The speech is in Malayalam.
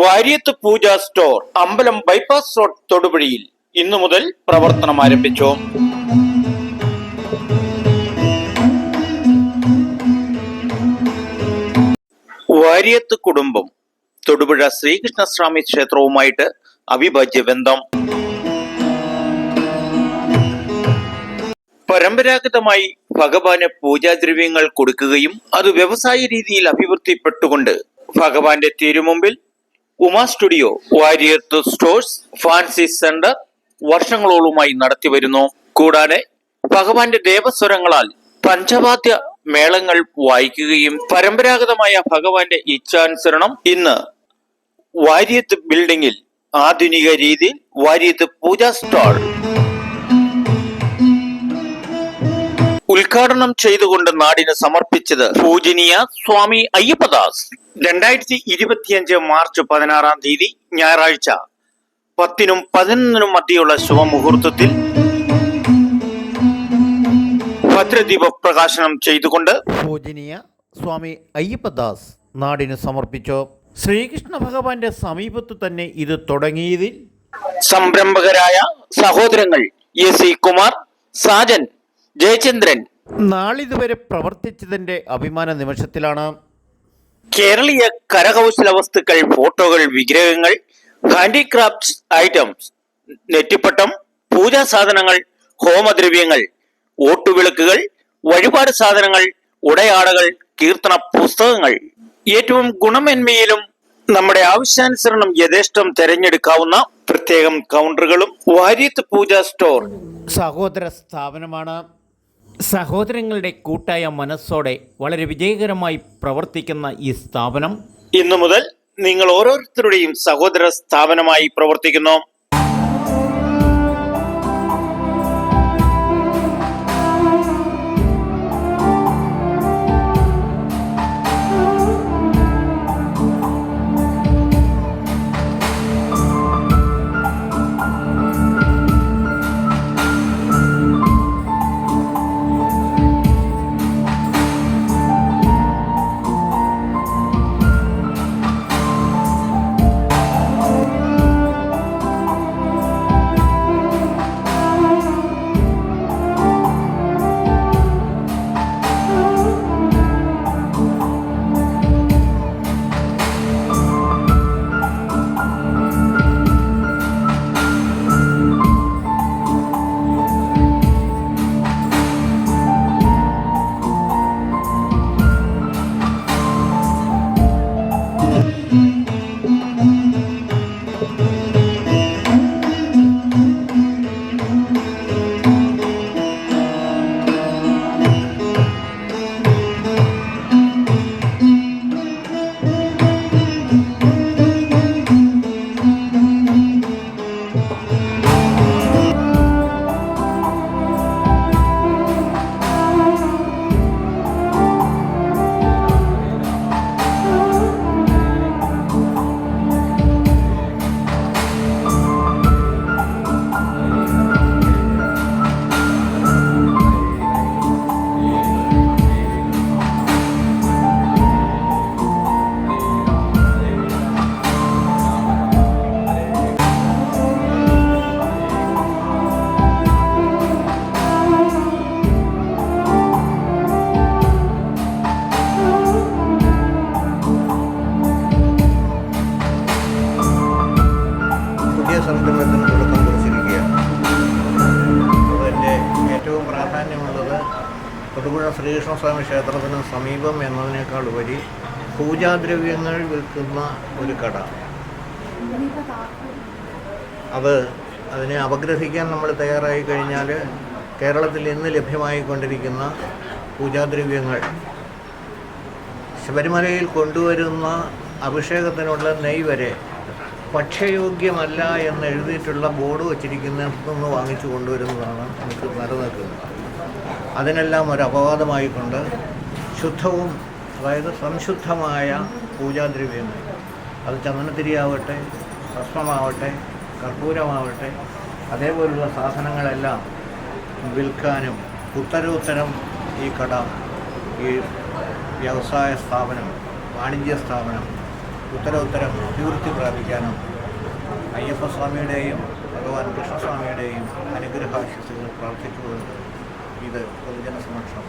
വാര്യത്ത് പൂജ സ്റ്റോർ അമ്പലം ബൈപ്പാസ് റോഡ് തൊടുപുഴയിൽ ഇന്നു മുതൽ പ്രവർത്തനം ആരംഭിച്ചു. വാര്യത്ത് കുടുംബം തൊടുപുഴ ശ്രീകൃഷ്ണസ്വാമി ക്ഷേത്രവുമായിട്ട് അവിഭാജ്യ ബന്ധം. പരമ്പരാഗതമായി ഭഗവാന് പൂജാദ്രവ്യങ്ങൾ കൊടുക്കുകയും അത് വ്യവസായ രീതിയിൽ അഭിവൃദ്ധിപ്പെട്ടുകൊണ്ട് ഭഗവാന്റെ തിരുമുമ്പിൽ Uma studio Warrier stores fancy centre വർഷങ്ങളോളമായി നടത്തിവരുന്നു. കൂടാതെ ഭഗവാന്റെ ദേവസ്വരങ്ങളാൽ പഞ്ചവാദ്യ മേളങ്ങൾ വായിക്കുകയും പരമ്പരാഗതമായ ഭഗവാന്റെ ഇച്ഛാനുസരണം ഇന്ന് വാര്യത്ത് ബിൽഡിംഗിൽ ആധുനിക രീതിയിൽ വാര്യത്ത് പൂജാ സ്റ്റാൾ ഉദ്ഘാടനം ചെയ്തുകൊണ്ട് നാടിന് സമർപ്പിച്ചത് പൂജനീയ സ്വാമി അയ്യപ്പദാസ്. രണ്ടായിരത്തി ഇരുപത്തിയഞ്ച് മാർച്ച് പതിനാറാം തീയതി ഞായറാഴ്ച പത്തിനും പതിനൊന്നിനും മധ്യയുള്ള ശുഭമുഹൂർത്തത്തിൽ ഭദ്രദീപ പ്രകാശനം ചെയ്തുകൊണ്ട് പൂജനീയ സ്വാമി അയ്യപ്പദാസ് നാടിന് സമർപ്പിച്ചു. ശ്രീകൃഷ്ണ ഭഗവാന്റെ സമീപത്ത് തന്നെ ഇത് തുടങ്ങിയതിൽ സംരംഭകരായ സഹോദരങ്ങൾ എ സി കുമാർ സാജൻ ജയചന്ദ്രൻ നാളിതുവരെ പ്രവർത്തിച്ചതിന്റെ അഭിമാന നിമിഷത്തിലാണ്. കേരളീയ കരകൗശല വസ്തുക്കൾ ഫോട്ടോകൾ വിഗ്രഹങ്ങൾ ഹാൻഡിക്രാഫ്റ്റ്സ് ഐറ്റംസ് നെറ്റിപ്പട്ടം പൂജാ സാധനങ്ങൾ ഹോമദ്രവ്യങ്ങൾ ഓട്ടുവിളക്കുകൾ വഴിപാട് സാധനങ്ങൾ ഉടയാടകൾ കീർത്തന പുസ്തകങ്ങൾ. ഏറ്റവും ഗുണമേന്മയിലും നമ്മുടെ ആവശ്യാനുസരണം യഥേഷ്ടം തിരഞ്ഞെടുക്കാവുന്ന പ്രത്യേകം കൗണ്ടറുകളും വാര്യത്ത് പൂജാ സ്റ്റോർ. സഹോദര സ്ഥാപനമാണ്. സഹോദരങ്ങളുടെ കൂട്ടായ മനസ്സോടെ വളരെ വിജയകരമായി പ്രവർത്തിക്കുന്ന ഈ സ്ഥാപനം ഇന്നു മുതൽ നിങ്ങൾ ഓരോരുത്തരുടെയും സഹോദര സ്ഥാപനമായി പ്രവർത്തിക്കുന്നു. സംരംഭത്തിന് തുടക്കം കുറിച്ചിരിക്കുകയാണ് അതിന്റെ ഏറ്റവും പ്രാധാന്യമുള്ളത് തൊടുപുഴ ശ്രീകൃഷ്ണസ്വാമി ക്ഷേത്രത്തിന് സമീപം എന്നതിനേക്കാൾ ഉപരി പൂജാദ്രവ്യങ്ങൾ വിൽക്കുന്ന ഒരു കട. അത് അതിനെ അപഗ്രഹിക്കാൻ നമ്മൾ തയ്യാറായി കഴിഞ്ഞാൽ കേരളത്തിൽ ഇന്ന് ലഭ്യമായിക്കൊണ്ടിരിക്കുന്ന പൂജാദ്രവ്യങ്ങൾ ശബരിമലയിൽ കൊണ്ടുവരുന്ന അഭിഷേകത്തിനുള്ള നെയ് വരെ ഭക്ഷ്യയോഗ്യമല്ല എന്ന് എഴുതിയിട്ടുള്ള ബോർഡ് വച്ചിരിക്കുന്നതിന്ന് വാങ്ങിച്ചു കൊണ്ടുവരുന്നതാണ് നമുക്ക് നിലനിൽക്കുന്നത്. അതിനെല്ലാം ഒരു അപവാദമായിക്കൊണ്ട് ശുദ്ധവും അതായത് സംശുദ്ധമായ പൂജാദ്രവ്യങ്ങൾ അത് ചന്ദനത്തിരിയാവട്ടെ ഭസ്മമാവട്ടെ കർപ്പൂരമാവട്ടെ അതേപോലുള്ള സാധനങ്ങളെല്ലാം വിൽക്കാനും ഉത്തരോത്തരം ഈ കട ഈ വ്യവസായ സ്ഥാപനം വാണിജ്യ സ്ഥാപനം ഉത്തരോത്തരം അഭിവൃദ്ധി പ്രാപിക്കാനും അയ്യപ്പസ്വാമിയുടെയും ഭഗവാൻ കൃഷ്ണസ്വാമിയുടെയും അനുഗ്രഹാശിസുകൾ പ്രാർത്ഥിച്ചുകൊണ്ട് ഇത് പൊതുജന സമക്ഷം